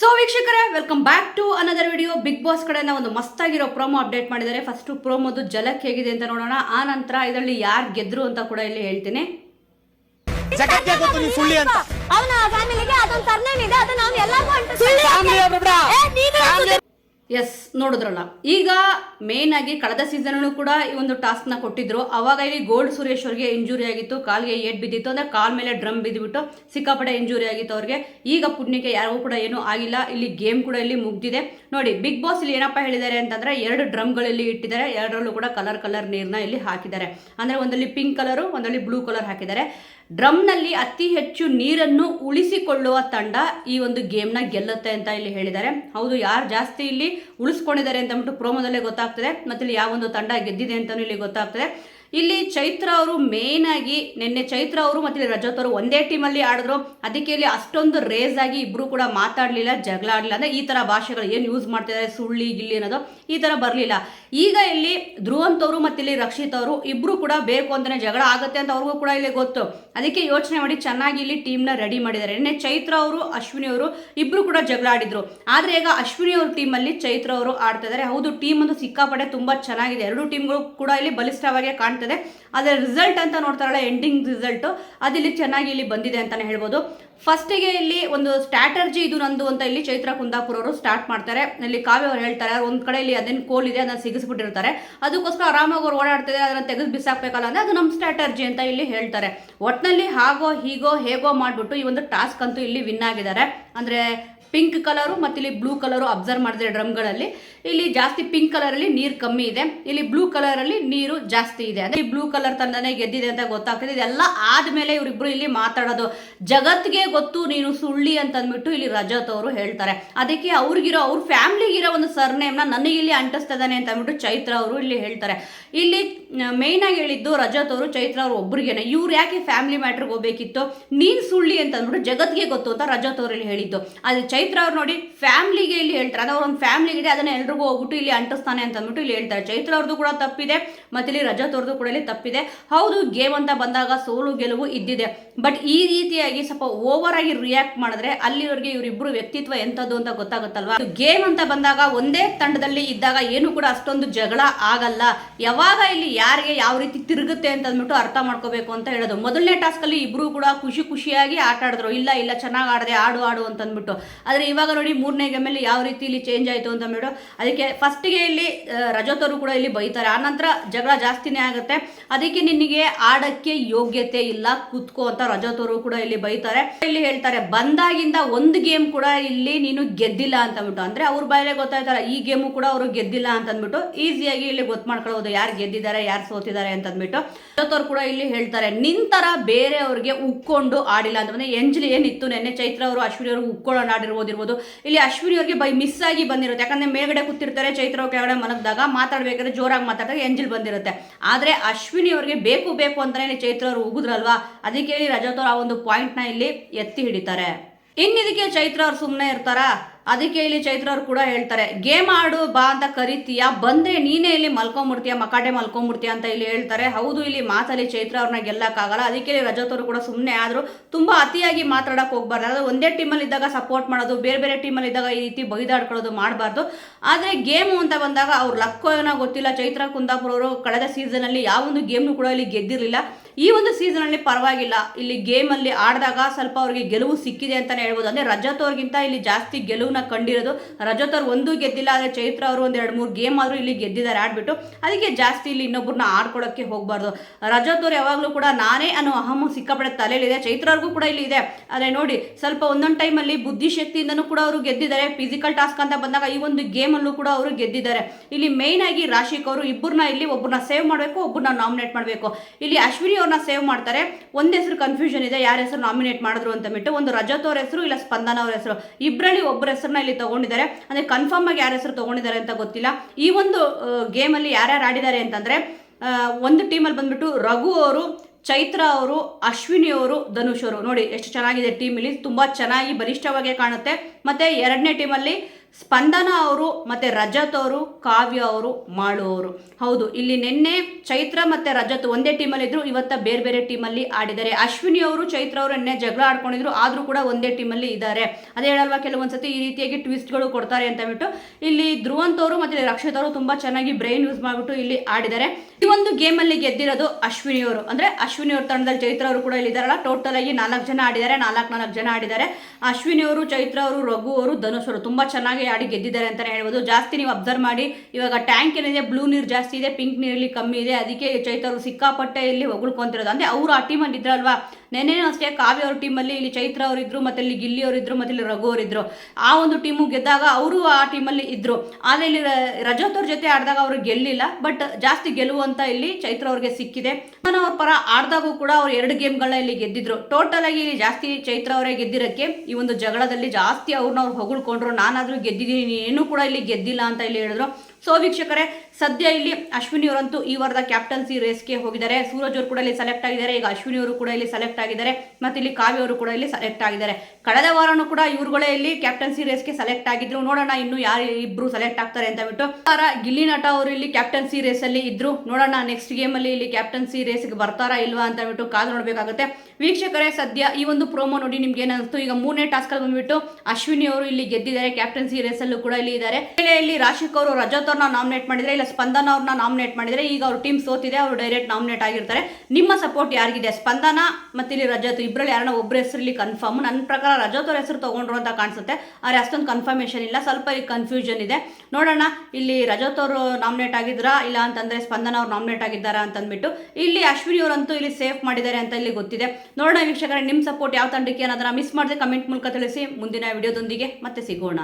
So ವೀಕ್ಷಕರೇ welcome back to another video big boss ಕಡೆಯಿಂದ ಒಂದು ಮಸ್ತಾಗಿರೋ ಪ್ರೋಮೋ ಅಪ್ಡೇಟ್ ಮಾಡಿದ್ದಾರೆ. ಫಸ್ಟ್ ಪ್ರೋಮೋದು ಜಲಕ್ ಹೇಗಿದೆ ಅಂತ ನೋಡೋಣ. ಆ ನಂತರ ಇದರಲ್ಲಿ ಯಾರು ಗೆದ್ರು ಅಂತ ಕೂಡ ಇಲ್ಲಿ ಹೇಳ್ತೀನಿ. ಜಗತ್ತಿಗೆ ಗೊತ್ತು ನೀನ್ ಸುಳ್ಳಿ ಅಂತ. ಅವನ ಫ್ಯಾಮಿಲಿಗೆ ಅದೊಂದು ಸರ್ನೇಮ್ ಇದೆ. ಅದು ನಾವು ಎಲ್ಲರಿಗೂ ಎಸ್ ನೋಡಿದ್ರಲ್ಲ. ಈಗ ಮೇನ್ ಆಗಿ ಕಳೆದ ಸೀಸನ್ ಕೂಡ ಈ ಒಂದು ಟಾಸ್ಕ್ನ ಕೊಟ್ಟಿದ್ರು. ಅವಾಗ ಇಲ್ಲಿ ಗೋಲ್ಡ್ ಸುರೇಶ್ ಅವರಿಗೆ ಇಂಜುರಿ ಆಗಿತ್ತು, ಕಾಲ್ಗೆ ಏಟ್ ಬಿದ್ದಿತ್ತು ಅಂದ್ರೆ ಕಾಲ್ ಮೇಲೆ ಡ್ರಮ್ ಬಿದ್ದುಬಿಟ್ಟು ಸಿಕ್ಕಾಪಟ್ಟೆ ಇಂಜುರಿ ಆಗಿತ್ತು ಅವ್ರಿಗೆ. ಈಗ ಪುಣ್ಯಕ್ಕೆ ಯಾರಿಗೂ ಕೂಡ ಏನೂ ಆಗಿಲ್ಲ. ಇಲ್ಲಿ ಗೇಮ್ ಕೂಡ ಇಲ್ಲಿ ಮುಗ್ದಿದೆ. ನೋಡಿ ಬಿಗ್ ಬಾಸ್ ಇಲ್ಲಿ ಏನಪ್ಪ ಹೇಳಿದ್ದಾರೆ ಅಂತಂದ್ರೆ ಎರಡು ಡ್ರಮ್ಗಳಲ್ಲಿ ಇಟ್ಟಿದ್ದಾರೆ. ಎರಡರಲ್ಲೂ ಕೂಡ ಕಲರ್ ಕಲರ್ ನೀರನ್ನ ಇಲ್ಲಿ ಹಾಕಿದ್ದಾರೆ. ಅಂದ್ರೆ ಒಂದಲ್ಲಿ ಪಿಂಕ್ ಕಲರು ಒಂದಲ್ಲಿ ಬ್ಲೂ ಕಲರ್ ಹಾಕಿದ್ದಾರೆ. ಡ್ರಮ್ನಲ್ಲಿ ಅತಿ ಹೆಚ್ಚು ನೀರನ್ನು ಉಳಿಸಿಕೊಳ್ಳುವ ತಂಡ ಈ ಒಂದು ಗೇಮ್ನ ಗೆಲ್ಲುತ್ತೆ ಅಂತ ಇಲ್ಲಿ ಹೇಳಿದ್ದಾರೆ. ಹೌದು, ಯಾರು ಜಾಸ್ತಿ ಇಲ್ಲಿ ಉಳಿಸ್ಕೊಂಡಿದ್ದಾರೆ ಅಂತ ಅಂದ್ಬಿಟ್ಟು ಪ್ರೋಮೋದಲ್ಲೇ ಗೊತ್ತಾಗ್ತದೆ. ಮತ್ತೆ ಇಲ್ಲಿ ಯಾವ ಒಂದು ತಂಡ ಗೆದ್ದಿದೆ ಅಂತಲೂ ಇಲ್ಲಿ ಗೊತ್ತಾಗ್ತದೆ. ಇಲ್ಲಿ ಚೈತ್ರ ಅವರು ಮೇನ್ ಆಗಿ, ನಿನ್ನೆ ಚೈತ್ರ ಅವರು ಮತ್ತೆ ಇಲ್ಲಿ ರಜತ್ ಅವರು ಒಂದೇ ಟೀಮಲ್ಲಿ ಆಡಿದ್ರು. ಅದಕ್ಕೆ ಇಲ್ಲಿ ಅಷ್ಟೊಂದು ರೇಸ್ ಆಗಿ ಇಬ್ಬರು ಕೂಡ ಮಾತಾಡಲಿಲ್ಲ, ಜಗಳ ಆಡಲಿಲ್ಲ. ಅಂದ್ರೆ ಈ ತರ ಭಾಷೆಗಳು ಏನು ಯೂಸ್ ಮಾಡ್ತಿದ್ದಾರೆ ಸುಳ್ಳಿ ಗಿಲ್ಲಿ ಅನ್ನೋದು ಈ ತರ ಬರಲಿಲ್ಲ. ಈಗ ಇಲ್ಲಿ ಧ್ರುವಂತ್ ಅವರು ಮತ್ತೆ ಇಲ್ಲಿ ರಕ್ಷಿತ್ ಅವರು ಇಬ್ಬರು ಕೂಡ ಬೇಕು ಅಂತಲೇ ಜಗಳ ಆಗುತ್ತೆ ಅಂತ ಅವ್ರಿಗೂ ಕೂಡ ಇಲ್ಲಿ ಗೊತ್ತು. ಅದಕ್ಕೆ ಯೋಚನೆ ಮಾಡಿ ಚೆನ್ನಾಗಿ ಇಲ್ಲಿ ಟೀಮ್ನ ರೆಡಿ ಮಾಡಿದ್ದಾರೆ. ನಿನ್ನೆ ಚೈತ್ರ ಅವರು, ಅಶ್ವಿನಿ ಅವರು ಇಬ್ಬರು ಕೂಡ ಜಗಳ ಆಡಿದ್ರು. ಆದರೆ ಈಗ ಅಶ್ವಿನಿ ಅವ್ರ ಟೀಮಲ್ಲಿ ಚೈತ್ರ ಅವರು ಆಡ್ತಾ ಇದ್ದಾರೆ. ಹೌದು ಟೀಮ್ ಒಂದು ಸಿಕ್ಕಾಪಟ್ಟೆ ತುಂಬಾ ಚೆನ್ನಾಗಿದೆ. ಎರಡು ಟೀಮ್ಗಳು ಕೂಡ ಇಲ್ಲಿ ಬಲಿಷ್ಠವಾಗಿ ಕಾಣ್ತದೆ ಅದರ ರಿಸಲ್ಟ್ ಅಂತ ನೋಡ್ತಾರಲ್ಲ ಎಂಡಿಂಗ್ ರಿಸಲ್ಟ್ ಅದಿಲ್ಲಿ ಚೆನ್ನಾಗಿ ಇಲ್ಲಿ ಬಂದಿದೆ ಅಂತಾನೆ ಹೇಳ್ಬೋದು. ಫಸ್ಟಿಗೆ ಇಲ್ಲಿ ಒಂದು ಸ್ಟ್ರಾಟರ್ಜಿ ಇದು ನಂದು ಅಂತ ಇಲ್ಲಿ ಚೈತ್ರ ಕುಂದಾಪುರ ಅವರು ಸ್ಟಾರ್ಟ್ ಮಾಡ್ತಾರೆ. ಇಲ್ಲಿ ಕಾವ್ಯ ಅವರು ಹೇಳ್ತಾರೆ, ಒಂದ್ ಕಡೆ ಇಲ್ಲಿ ಅದೇನು ಕೋಲ್ ಇದೆ, ಅದನ್ನ ಸಿಗಿಸ್ಬಿಟ್ಟಿರ್ತಾರೆ. ಅದಕ್ಕೋಸ್ಕರ ಆರಾಮಾಗಿ ಅವ್ರು ಓಡಾಡ್ತಾರೆ ಅದನ್ನ ತೆಗೆದು ಬಿಸಾಕ್ಬೇಕಲ್ಲ ಅಂದ್ರೆ ಅದು ನಮ್ಮ ಸ್ಟ್ರಾಟರ್ಜಿ ಅಂತ ಇಲ್ಲಿ ಹೇಳ್ತಾರೆ. ಒಟ್ನಲ್ಲಿ ಹಾಗೋ ಹೀಗೋ ಹೇಗೋ ಮಾಡ್ಬಿಟ್ಟು ಈ ಒಂದು ಟಾಸ್ಕ್ ಅಂತೂ ಇಲ್ಲಿ ವಿನ್ ಆಗಿದ್ದಾರೆ. ಅಂದ್ರೆ ಪಿಂಕ್ ಕಲರು ಮತ್ತು ಇಲ್ಲಿ ಬ್ಲೂ ಕಲರು ಅಬ್ಸರ್ವ್ ಮಾಡಿದ್ರೆ ಡ್ರಮ್ಗಳಲ್ಲಿ. ಇಲ್ಲಿ ಜಾಸ್ತಿ ಪಿಂಕ್ ಕಲರಲ್ಲಿ ನೀರು ಕಮ್ಮಿ ಇದೆ. ಇಲ್ಲಿ ಬ್ಲೂ ಕಲರಲ್ಲಿ ನೀರು ಜಾಸ್ತಿ ಇದೆ. ಅಂದ್ರೆ ಬ್ಲೂ ಕಲರ್ ತಂದನೇ ಗೆದ್ದಿದೆ ಅಂತ ಗೊತ್ತಾಗ್ತದೆ. ಇದೆಲ್ಲ ಆದಮೇಲೆ ಇವರಿಬ್ಬರು ಇಲ್ಲಿ ಮಾತಾಡೋದು. ಜಗತ್ಗೆ ಗೊತ್ತು, ನೀನು ಸುಳ್ಳಿ ಅಂತ ಅಂದ್ಬಿಟ್ಟು ಇಲ್ಲಿ ರಜತ್ ಅವರು ಹೇಳ್ತಾರೆ. ಅದಕ್ಕೆ ಅವ್ರಿಗಿರೋ, ಅವ್ರ ಫ್ಯಾಮ್ಲಿಗಿರೋ ಒಂದು ಸರ್ನೇಮ್ನ ನನಗೆ ಇಲ್ಲಿ ಅಂಟಿಸ್ತದಾನೆ ಅಂತ ಅಂದ್ಬಿಟ್ಟು ಚೈತ್ರ ಅವರು ಇಲ್ಲಿ ಹೇಳ್ತಾರೆ. ಇಲ್ಲಿ ಮೇಯ್ನ್ ಆಗಿ ಹೇಳಿದ್ದು ರಜತ್ ಅವರು, ಚೈತ್ರ ಅವರು ಒಬ್ಬರಿಗೇನೆ ಇವ್ರು ಯಾಕೆ ಫ್ಯಾಮಿಲಿ ಮ್ಯಾಟ್ರಿಗೆ ಹೋಗ್ಬೇಕಿತ್ತು? ನೀನು ಸುಳ್ಳಿ ಅಂತ ಅಂದ್ಬಿಟ್ಟು ಜಗತ್ಗೆ ಗೊತ್ತು ಅಂತ ರಜತ್ ಅವರು ಇಲ್ಲಿ ಹೇಳಿದ್ದು. ಅದು ಚೈತ್ರ ಅವ್ರು ನೋಡಿ ಫ್ಯಾಮ್ಲಿಗೆ ಇಲ್ಲಿ ಹೇಳ್ತಾರೆ. ಅದು ಅವ್ರ ಒಂದು ಇದೆ, ಅದನ್ನ ಎಲ್ರಿಗೂ ಹೋಗ್ಬಿಟ್ಟು ಇಲ್ಲಿ ಅಂಟಿಸ್ತಾನೆ ಅಂತ ಅಂದ್ಬಿಟ್ಟು ಇಲ್ಲಿ ಹೇಳ್ತಾರೆ. ಚೈತ್ರ ಅವ್ರದ್ದು ಕೂಡ ತಪ್ಪಿದೆ ಮತ್ತೆ ಇಲ್ಲಿ ರಜತ್ ಅವ್ರದ್ದು ಕೂಡ ಇಲ್ಲಿ ತಪ್ಪಿದೆ. ಹೌದು, ಗೇಮ್ ಅಂತ ಬಂದಾಗ ಸೋಲು ಗೆಲುವು ಇದ್ದಿದೆ. ಬಟ್ ಈ ರೀತಿಯಾಗಿ ಸ್ವಲ್ಪ ಓವರ್ ಆಗಿ ರಿಯಾಕ್ಟ್ ಮಾಡಿದ್ರೆ ಅಲ್ಲಿವರೆಗೆ ಇವರಿಬ್ರು ವ್ಯಕ್ತಿತ್ವ ಎಂಥದ್ದು ಅಂತ ಗೊತ್ತಾಗುತ್ತಲ್ವಾ? ಗೇಮ್ ಅಂತ ಬಂದಾಗ ಒಂದೇ ತಂಡದಲ್ಲಿ ಇದ್ದಾಗ ಏನು ಕೂಡ ಅಷ್ಟೊಂದು ಜಗಳ ಆಗಲ್ಲ. ಯಾವಾಗ ಇಲ್ಲಿ ಯಾರಿಗೆ ಯಾವ ರೀತಿ ತಿರುಗುತ್ತೆ ಅಂತ ಅಂದ್ಬಿಟ್ಟು ಅರ್ಥ ಮಾಡ್ಕೋಬೇಕು ಅಂತ ಹೇಳೋದು. ಮೊದಲನೇ ಟಾಸ್ಕ್ ಅಲ್ಲಿ ಇಬ್ರು ಕೂಡ ಖುಷಿ ಖುಷಿಯಾಗಿ ಆಟ ಆಡಿದ್ರು. ಇಲ್ಲ ಇಲ್ಲ, ಚೆನ್ನಾಗಿ ಆಡದೆ, ಆಡು ಆಡು ಅಂತ ಅಂದ್ಬಿಟ್ಟು ಆದ್ರೆ ಇವಾಗ ನೋಡಿ ಮೂರನೇ ಗೇಮಲ್ಲಿ ಯಾವ ರೀತಿ ಇಲ್ಲಿ ಚೇಂಜ್ ಆಯಿತು ಅಂತ ಅಂದ್ಬಿಟ್ಟು ಅದಕ್ಕೆ ಫಸ್ಟಿಗೆ ಇಲ್ಲಿ ರಜತರು ಕೂಡ ಇಲ್ಲಿ ಬೈತಾರೆ. ಆನಂತರ ಜಗಳ ಜಾಸ್ತಿನೇ ಆಗುತ್ತೆ. ಅದಕ್ಕೆ ನಿನಗೆ ಆಡಕ್ಕೆ ಯೋಗ್ಯತೆ ಇಲ್ಲ, ಕೂತ್ಕೋ ಅಂತ ರಜತರು ಕೂಡ ಇಲ್ಲಿ ಬೈತಾರೆ. ಇಲ್ಲಿ ಹೇಳ್ತಾರೆ, ಬಂದಾಗಿಂದ ಒಂದು ಗೇಮ್ ಕೂಡ ಇಲ್ಲಿ ನೀನು ಗೆದ್ದಿಲ್ಲ ಅಂತ ಅಂದ್ಬಿಟ್ಟು ಅಂದ್ರೆ ಅವ್ರ ಬಾಯಲ್ಲೇ ಗೊತ್ತಾಯ್ತಾರೆ ಈ ಗೇಮು ಕೂಡ ಅವರು ಗೆದ್ದಿಲ್ಲ ಅಂತ ಅಂದ್ಬಿಟ್ಟು ಈಸಿಯಾಗಿ ಇಲ್ಲಿ ಗೊತ್ತು ಮಾಡ್ಕೊಳ್ಳೋದು ಯಾರು ಗೆದ್ದಿದ್ದಾರೆ, ಯಾರು ಸೋತಿದ್ದಾರೆ ಅಂತ ಅಂದ್ಬಿಟ್ಟು ಕೂಡ ಇಲ್ಲಿ ಹೇಳ್ತಾರೆ ನಿಂತರ ಬೇರೆಯವ್ರಿಗೆ ಉಕ್ಕೊಂಡು ಆಡಿಲ್ಲ ಅಂತ. ಅಂದ್ರೆ ಎಂಜಲಿ ಏನಿತ್ತು ನೆನ್ನೆ ಚೈತ್ರ ಅವರು, ಅಶ್ವಿನಿ ಅವರು ಉಕ್ಕೊಂಡು ಆಡಿರ್ಬೋದಿರ್ಬೋದು ಇಲ್ಲಿ ಅಶ್ವಿನಿ ಅವರಿಗೆ ಬೈ ಮಿಸ್ ಆಗಿ ಬಂದಿರುತ್ತೆ. ಯಾಕಂದ್ರೆ ಮೇಲ್ಗಡೆ ಕೂತಿರ್ತಾರೆ, ಚೈತ್ರ ಕೆಳಗಡೆ ಮಲಗಿದಾಗ ಮಾತಾಡ್ಬೇಕಾದ್ರೆ ಜೋರಾಗಿ ಮಾತಾಡಿದಾಗ ಎಂಜಲ್ ಬಂದಿರುತ್ತೆ. ಆದ್ರೆ ಅಶ್ವಿನಿ ಅವ್ರಿಗೆ ಬೇಕು ಬೇಕು ಅಂತಾನೆ ಇಲ್ಲಿ ಚೈತ್ರ ಅವರು ಉಗಿದ್ರಲ್ವಾ? ಅದಕ್ಕೆ ರಜತ್ ಅವರು ಆ ಒಂದು ಪಾಯಿಂಟ್ನ ಇಲ್ಲಿ ಎತ್ತಿ ಹಿಡಿತಾರೆ. ಇನ್ನಿದಕ್ಕೆ ಚೈತ್ರ ಅವ್ರು ಸುಮ್ಮನೆ ಇರ್ತಾರಾ? ಅದಕ್ಕೆ ಇಲ್ಲಿ ಚೈತ್ರ ಅವ್ರು ಕೂಡ ಹೇಳ್ತಾರೆ, ಗೇಮ್ ಆಡು, ಬಾ ಅಂತ ಕರಿತೀಯ? ಬಂದ್ರೆ ನೀನೇ ಇಲ್ಲಿ ಮಲ್ಕೊಂಡ್ಬಿಡ್ತೀಯ ಮಕಾಟೆ ಮಲ್ಕೊಂಡ್ಬಿಡ್ತೀಯ ಅಂತ ಇಲ್ಲಿ ಹೇಳ್ತಾರೆ. ಹೌದು, ಇಲ್ಲಿ ಮಾತಲ್ಲಿ ಚೈತ್ರ ಅವ್ರನ್ನ ಗೆಲ್ಲಕ್ಕಾಗಲ್ಲ. ಅದಕ್ಕೆ ಇಲ್ಲಿ ರಜತ್ ಅವರು ಕೂಡ ಸುಮ್ಮನೆ ಆದರೂ. ತುಂಬಾ ಅತಿಯಾಗಿ ಮಾತಾಡಕ್ಕೆ ಹೋಗ್ಬಾರ್ದು. ಅದು ಒಂದೇ ಟೀಮಲ್ಲಿ ಇದ್ದಾಗ ಸಪೋರ್ಟ್ ಮಾಡೋದು, ಬೇರೆ ಬೇರೆ ಟೀಮಲ್ಲಿ ಇದ್ದಾಗ ಈ ರೀತಿ ಬೈದಾಡ್ಕೊಳ್ಳೋದು ಮಾಡಬಾರ್ದು. ಆದರೆ ಗೇಮು ಅಂತ ಬಂದಾಗ ಅವ್ರ ಲಕ್ಕೋ ಏನೋ ಗೊತ್ತಿಲ್ಲ. ಚೈತ್ರ, ಕುಂದಾಪುರ ಅವರು ಕಳೆದ ಸೀಸನಲ್ಲಿ ಯಾವ ಒಂದು ಗೇಮ್ನು ಕೂಡ ಇಲ್ಲಿ ಗೆದ್ದಿರಲಿಲ್ಲ. ಈ ಒಂದು ಸೀಸನಲ್ಲಿ ಪರವಾಗಿಲ್ಲ. ಇಲ್ಲಿ ಗೇಮಲ್ಲಿ ಆಡಿದಾಗ ಸ್ವಲ್ಪ ಅವ್ರಿಗೆ ಗೆಲುವು ಸಿಕ್ಕಿದೆ ಅಂತಲೇ ಹೇಳ್ಬೋದು. ಅಂದರೆ ರಜತ್ ಅವ್ರಿಗಿಂತ ಇಲ್ಲಿ ಜಾಸ್ತಿ ಗೆಲುವು ಗೆಲುವನ್ನ ಕಂಡಿರೋದು. ರಜತ್ ಅವ್ರು ಒಂದು ಗೆದ್ದಿಲ್ಲ, ಆದ್ರೆ ಚೈತ್ರ ಅವರು ಒಂದು ಎರಡು ಮೂರು ಗೇಮ್ ಆದ್ರೂ ಇಲ್ಲಿ ಗೆದ್ದಿದ್ದಾರೆ ಆಡ್ಬಿಟ್ಟು. ಅದಕ್ಕೆ ಜಾಸ್ತಿ ಇಲ್ಲಿ ಇನ್ನೊಬ್ಬರನ್ನ ಆಡ್ಕೊಳಕ್ಕೆ ಹೋಗ್ಬಾರ್ದು. ರಜತ್ ಅವ್ರು ಯಾವಾಗಲೂ ಕೂಡ ನಾನೇ ಅನ್ನೋ ಅಹಮು ಸಿಕ್ಕಾಪಟ್ಟೆ ತಲೆಯಲ್ಲಿದೆ. ಚೈತ್ರ ಅವ್ರಿಗೂ ಕೂಡ ಇಲ್ಲಿ ಇದೆ. ಆದರೆ ನೋಡಿ, ಸ್ವಲ್ಪ ಒಂದೊಂದು ಟೈಮಲ್ಲಿ ಬುದ್ಧಿಶಕ್ತಿಯಿಂದನೂ ಕೂಡ ಅವರು ಗೆದ್ದಿದ್ದಾರೆ. ಫಿಸಿಕಲ್ ಟಾಸ್ಕ್ ಅಂತ ಬಂದಾಗ ಈ ಒಂದು ಗೇಮ್ ಅಲ್ಲೂ ಕೂಡ ಅವರು ಗೆದ್ದಿದ್ದಾರೆ. ಇಲ್ಲಿ ಮೇನ್ ಆಗಿ ರಾಶಿಕ್ ಅವರು ಇಬ್ಬರನ್ನ ಇಲ್ಲಿ ಒಬ್ಬರನ್ನ ಸೇವ್ ಮಾಡಬೇಕು ಒಬ್ಬರನ್ನ ನಾಮಿನೇಟ್ ಮಾಡಬೇಕು. ಇಲ್ಲಿ ಅಶ್ವಿನಿ ಅವ್ರನ್ನ ಸೇವ್ ಮಾಡ್ತಾರೆ. ಒಂದ್ ಹೆಸರು ಕನ್ಫ್ಯೂಷನ್ ಇದೆ, ಯಾರ ಹೆಸರು ನಾಮಿನೇಟ್ ಮಾಡಿದ್ರು ಅಂತ ಬಿಟ್ಟು ಒಂದು ರಜತ್ ಅವ್ರ ಹೆಸರು ಇಲ್ಲ ಸ್ಪಂದನ ಅವ್ರ ಹೆಸರು. ಇಬ್ಬರಲ್ಲಿ ಒಬ್ಬರ ಹೆಸರನ್ನ ಇಲ್ಲಿ ತಗೊಂಡಿದ್ದಾರೆ. ಅಂದ್ರೆ ಕನ್ಫರ್ಮ್ ಆಗಿ ಯಾರ ಹೆಸರು ತಗೊಂಡಿದ್ದಾರೆ ಅಂತ ಗೊತ್ತಿಲ್ಲ. ಈ ಒಂದು ಗೇಮ್ ಅಲ್ಲಿ ಯಾರ್ಯಾರು ಆಡಿದ್ದಾರೆ ಅಂತಂದ್ರೆ ಒಂದು ಟೀಮಲ್ಲಿ ಬಂದ್ಬಿಟ್ಟು ರಘು ಅವರು, ಚೈತ್ರ ಅವರು, ಅಶ್ವಿನಿ ಅವರು, ಧನುಷ್ ಅವರು. ನೋಡಿ, ಎಷ್ಟು ಚೆನ್ನಾಗಿದೆ ಟೀಮ್ ಇಲ್ಲಿ. ತುಂಬಾ ಚೆನ್ನಾಗಿ ಬಲಿಷ್ಠವಾಗಿ ಕಾಣುತ್ತೆ. ಮತ್ತೆ ಎರಡನೇ ಟೀಮಲ್ಲಿ ಸ್ಪಂದನ ಅವರು ಮತ್ತೆ ರಜತ್ ಅವರು, ಕಾವ್ಯ ಅವರು ಮಾಳು ಅವರು ಹೌದು, ಇಲ್ಲಿ ನಿನ್ನೆ ಚೈತ್ರ ಮತ್ತೆ ರಜತ್ ಒಂದೇ ಟೀಮಲ್ಲಿ ಇದ್ರು, ಇವತ್ತ ಬೇರೆ ಬೇರೆ ಟೀಮಲ್ಲಿ ಆಡಿದ್ದಾರೆ. ಅಶ್ವಿನಿ ಅವರು, ಚೈತ್ರ ಅವರು ನಿನ್ನೆ ಜಗಳ ಆಡ್ಕೊಂಡಿದ್ರು, ಆದ್ರೂ ಕೂಡ ಒಂದೇ ಟೀಮಲ್ಲಿ ಇದ್ದಾರೆ. ಅದೇ ಹೇಳಲ್ವಾ, ಕೆಲವೊಂದ್ಸತಿ ಈ ರೀತಿಯಾಗಿ ಟ್ವಿಸ್ಟ್ಗಳು ಕೊಡ್ತಾರೆ ಅಂತ ಬಿಟ್ಟು ಇಲ್ಲಿ ಧ್ರುವಂತ್ ಅವರು ಮತ್ತೆ ರಕ್ಷಿತ್ ಅವರು ತುಂಬಾ ಚೆನ್ನಾಗಿ ಬ್ರೈನ್ ಯೂಸ್ ಮಾಡ್ಬಿಟ್ಟು ಇಲ್ಲಿ ಆಡಿದ್ದಾರೆ. ಈ ಒಂದು ಗೇಮ್ ಅಲ್ಲಿ ಗೆದ್ದಿರೋದು ಅಶ್ವಿನಿ ಅವರು. ಅಂದ್ರೆ ಅಶ್ವಿನಿ ಅವ್ರ ತಂಡದಲ್ಲಿ ಚೈತ್ರ ಅವರು ಕೂಡ ಇಲ್ಲಿದ್ದಾರಲ್ಲ ಟೋಟಲ್ ಆಗಿ ನಾಲ್ಕು ಜನ ಆಡಿದ್ದಾರೆ, ನಾಲ್ಕು ನಾಲ್ಕು ಜನ ಆಡಿದ್ದಾರೆ. ಅಶ್ವಿನಿ ಅವರು, ಚೈತ್ರ ಅವರು, ರಘು ಅವರು, ಧನುಷ್ ಅವರು ತುಂಬಾ ಚೆನ್ನಾಗಿ ಆಡಿ ಗೆದ್ದಿದ್ದಾರೆ ಅಂತಾನೆ ಹೇಳ್ಬೋದು. ಜಾಸ್ತಿ ನೀವು ಅಬ್ಸರ್ವ್ ಮಾಡಿ, ಇವಾಗ ಟ್ಯಾಂಕ್ ಏನಿದೆ ಬ್ಲೂ ನೀರು ಜಾಸ್ತಿ ಇದೆ ಪಿಂಕ್ ನೀರಲ್ಲಿ ಕಮ್ಮಿ ಇದೆ, ಅದಕ್ಕೆ ಚೈತರು ಸಿಕ್ಕಾಪಟ್ಟೆ ಇಲ್ಲಿ ಹೊಗಳ್ಕೊಂತಿರೋದು. ಅಂದ್ರೆ ಅವರು ಆ ಟೀಮಲ್ಲಿ ಇದ್ರಲ್ವಾ? ನೆನ್ನೆನೂ ಅಷ್ಟೇ ಕಾವ್ಯ ಅವ್ರ ಟೀಮಲ್ಲಿ ಇಲ್ಲಿ ಚೈತ್ರ ಅವರಿದ್ರು ಮತ್ತೆ ಇಲ್ಲಿ ಗಿಲ್ಲಿ ಅವರಿದ್ದರು ಮತ್ತೆ ಇಲ್ಲಿ ರಘು ಅವರಿದ್ರು ಆ ಒಂದು ಟೀಮು ಗೆದ್ದಾಗ ಅವರು ಆ ಟೀಮಲ್ಲಿ ಇದ್ದರು ಆದರೆ ಇಲ್ಲಿ ರಜತ್ ಅವ್ರ ಜೊತೆ ಆಡಿದಾಗ ಅವರು ಗೆಲ್ಲಿಲ್ಲ ಬಟ್ ಜಾಸ್ತಿ ಗೆಲುವು ಅಂತ ಇಲ್ಲಿ ಚೈತ್ರ ಅವ್ರಿಗೆ ಸಿಕ್ಕಿದೆ. ಅವ್ರ ಪರ ಆಡಿದಾಗೂ ಕೂಡ ಅವ್ರು ಎರಡು ಗೇಮ್ಗಳನ್ನ ಇಲ್ಲಿ ಗೆದ್ದಿದ್ರು. ಟೋಟಲ್ ಆಗಿ ಇಲ್ಲಿ ಜಾಸ್ತಿ ಚೈತ್ರ ಅವರೇ ಗೆದ್ದಿರಕ್ಕೆ ಈ ಒಂದು ಜಗಳದಲ್ಲಿ ಜಾಸ್ತಿ ಅವ್ರನ್ನ ಅವ್ರು ಹೊಗಳ್ಕೊಂಡ್ರು. ನಾನಾದರೂ ಗೆದ್ದಿದ್ದೀನಿ ಏನೂ ಕೂಡ ಇಲ್ಲಿ ಗೆದ್ದಿಲ್ಲ ಅಂತ ಇಲ್ಲಿ ಹೇಳಿದ್ರು. ಸೊ ವೀಕ್ಷಕರೇ, ಸದ್ಯ ಇಲ್ಲಿ ಅಶ್ವಿನಿ ಅವರಂತೂ ಈ ವಾರದ ಕ್ಯಾಪ್ಟನ್ಸಿ ರೇಸ್ಗೆ ಹೋಗಿದ್ದಾರೆ. ಸೂರಜ್ ಅವರು ಕೂಡ ಇಲ್ಲಿ ಸೆಲೆಕ್ಟ್ ಆಗಿದ್ದಾರೆ. ಈಗ ಅಶ್ವಿನಿ ಅವರು ಕೂಡ ಇಲ್ಲಿ ಸೆಲೆಕ್ಟ್ ಆಗಿದ್ದಾರೆ. ಮತ್ತೆ ಇಲ್ಲಿ ಕಾವ್ಯ ಅವರು ಕೂಡ ಇಲ್ಲಿ ಸೆಲೆಕ್ಟ್ ಆಗಿದ್ದಾರೆ. ಕಳೆದ ವಾರನೂ ಕೂಡ ಇವ್ರುಗಳೇ ಇಲ್ಲಿ ಕ್ಯಾಪ್ಟನ್ಸಿ ರೇಸ್ಗೆ ಸೆಲೆಕ್ಟ್ ಆಗಿದ್ರು. ನೋಡೋಣ ಇನ್ನು ಯಾರು ಇಬ್ರು ಸೆಲೆಕ್ಟ್ ಆಗ್ತಾರೆ ಅಂತ ಬಿಟ್ಟು. ವಾರ ಗಿಲ್ಲಿ ನಟ ಅವರು ಇಲ್ಲಿ ಕ್ಯಾಪ್ಟನ್ಸಿ ರೇಸ್ ಅಲ್ಲಿ ಇದ್ರು. ನೋಡೋಣ ನೆಕ್ಸ್ಟ್ ಗೇಮ್ ಅಲ್ಲಿ ಇಲ್ಲಿ ಕ್ಯಾಪ್ಟನ್ಸಿ ರೇಸ್ಗೆ ಬರ್ತಾರಾ ಇಲ್ವಾ ಅಂತ ಬಿಟ್ಟು ಕಾದು ನೋಡಬೇಕಾಗುತ್ತೆ. ವೀಕ್ಷಕರೇ, ಸದ್ಯ ಈ ಒಂದು ಪ್ರೋಮೋ ನೋಡಿ ನಿಮ್ಗೆ ಏನಿಸ್ತು ಈಗ ಮೂರನೇ ಟಾಸ್ಕ್ ಅಲ್ಲಿ ಬಂದ್ಬಿಟ್ಟು ಅಶ್ವಿನಿ ಅವರು ಇಲ್ಲಿ ಗೆದ್ದಿದ್ದಾರೆ. ಕ್ಯಾಪ್ಟನ್ಸಿ ರೇಸ್ ಅಲ್ಲೂ ಕೂಡ ಇಲ್ಲಿ ಇದ್ದಾರೆ. ಇಲ್ಲಿ ರಾಶಿಕ್ ಅವರು ರಜತ್ ಅವ್ರನ್ನ ನಾಮಿನೇಟ್ ಮಾಡಿದ್ರೆ, ಇಲ್ಲ ಸ್ಪಂದನ ಅವ್ರನ್ನ ನಾಮಿನೇಟ್ ಮಾಡಿದ್ರೆ, ಈಗ ಅವ್ರ ಟೀಮ್ ಸೋತಿದೆ, ಅವರು ಡೈರೆಕ್ಟ್ ನಾಮಿನೇಟ್ ಆಗಿರ್ತಾರೆ. ನಿಮ್ಮ ಸಪೋರ್ಟ್ ಯಾರಿಗಿದೆ? ಸ್ಪಂದನ ಮತ್ತೆ ಇಲ್ಲಿ ರಜತ್ ಇಬ್ಬರಲ್ಲಿ ಯಾರನ್ನ ಒಬ್ಬರ ಹೆಸರಲ್ಲಿ ಕನ್ಫರ್ಮ್ ನನ್ನ ಪ್ರಕಾರ ರಜತ್ ಅವ್ರ ಹೆಸರು ತಗೊಂಡ್ರು ಅಂತ ಕಾಣಿಸುತ್ತೆ. ಆದರೆ ಅಷ್ಟೊಂದು ಕನ್ಫರ್ಮೇಷನ್ ಇಲ್ಲ, ಸ್ವಲ್ಪ ಈಗ ಕನ್ಫ್ಯೂಷನ್ ಇದೆ. ನೋಡೋಣ, ಇಲ್ಲಿ ರಜತ್ ಅವರು ನಾಮಿನೇಟ್ ಆಗಿದ್ರಾ, ಇಲ್ಲ ಅಂತಂದ್ರೆ ಸ್ಪಂದನ ಅವ್ರು ನಾಮಿನೇಟ್ ಆಗಿದ್ದಾರಾ ಅಂತಂದ್ಬಿಟ್ಟು. ಇಲ್ಲಿ ಅಶ್ವಿನಿ ಅವರಂತೂ ಇಲ್ಲಿ ಸೇಫ್ ಮಾಡಿದ್ದಾರೆ ಅಂತ ಇಲ್ಲಿ ಗೊತ್ತಿದೆ. ನೋಡೋಣ ವೀಕ್ಷಕರೇ ನಿಮ್ಮ ಸಪೋರ್ಟ್ ಯಾವ ತಂಡಕ್ಕೆ ಅನ್ನೋದನ್ನ ಮಿಸ್ ಮಾಡದೆ ಕಮೆಂಟ್ ಮೂಲಕ ತಿಳಿಸಿ. ಮುಂದಿನ ವಿಡಿಯೋದೊಂದಿಗೆ ಮತ್ತೆ ಸಿಗೋಣ.